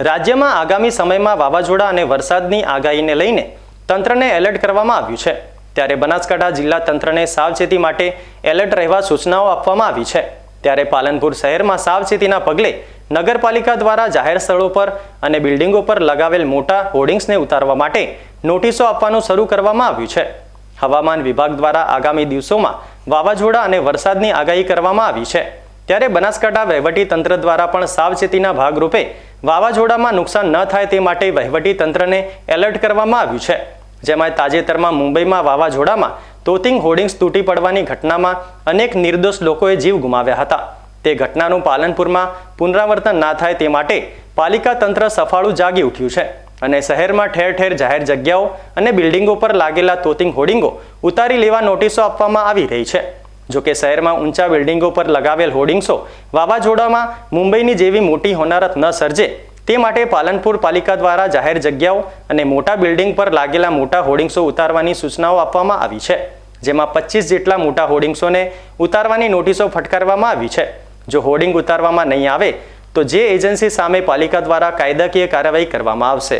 રાજ્યમાં આગામી સમયમાં વાવાઝોડા અને વરસાદની આગાહીને લઈને તંત્રને એલર્ટ કરવામાં આવ્યું છે. ત્યારે બનાસકાંઠા જિલ્લા તંત્રને સાવચેતી માટે એલર્ટ રહેવા સૂચનાઓ આપવામાં આવી છે. ત્યારે પાલનપુર શહેરમાં સાવચેતીના પગલે નગરપાલિકા દ્વારા જાહેર સ્થળો પર અને બિલ્ડિંગો પર લગાવેલ મોટા હોર્ડિંગ્સને ઉતારવા માટે નોટિસો આપવાનું શરૂ કરવામાં આવ્યું છે. હવામાન વિભાગ દ્વારા આગામી દિવસોમાં વાવાઝોડા અને વરસાદની આગાહી કરવામાં આવી છે. ત્યારે બનાસકાંઠા વહીવટી તંત્ર દ્વારા પણ સાવચેતીના ભાગરૂપે વાવાઝોડામાં નુકસાન ન થાય તે માટે વહીવટી તંત્રને એલર્ટ કરવામાં આવ્યું છે. જેમાં તાજેતરમાં મુંબઈમાં વાવાઝોડામાં તોતિંગ હોર્ડિંગ્સ તૂટી પડવાની ઘટનામાં અનેક નિર્દોષ લોકોએ જીવ ગુમાવ્યા હતા. તે ઘટનાનું પાલનપુરમાં પુનરાવર્તન ના થાય તે માટે પાલિકા તંત્ર સફાળું જાગી ઉઠ્યું છે અને શહેરમાં ઠેર ઠેર જાહેર જગ્યાઓ અને બિલ્ડિંગો પર લાગેલા તોતિંગ હોર્ડિંગો ઉતારી લેવા નોટિસો આપવામાં આવી રહી છે. જોકે શહેરમાં ઊંચા બિલ્ડિંગો પર લગાવેલ હોર્ડિંગ્સો વાવાઝોડામાં મુંબઈની જેવી મોટી હોનારત ન સર્જે, તે માટે પાલનપુર પાલિકા દ્વારા જાહેર જગ્યાઓ અને મોટા બિલ્ડિંગ પર લાગેલા મોટા હોર્ડિંગ્સો ઉતારવાની સૂચનાઓ આપવામાં આવી છે, જેમાં પચીસ જેટલા મોટા હોર્ડિંગ્સોને ઉતારવાની નોટિસો ફટકારવામાં આવી છે. જો હોર્ડિંગ ઉતારવામાં નહીં આવે, તો જે એજન્સી સામે પાલિકા દ્વારા કાયદાકીય કાર્યવાહી કરવામાં આવશે.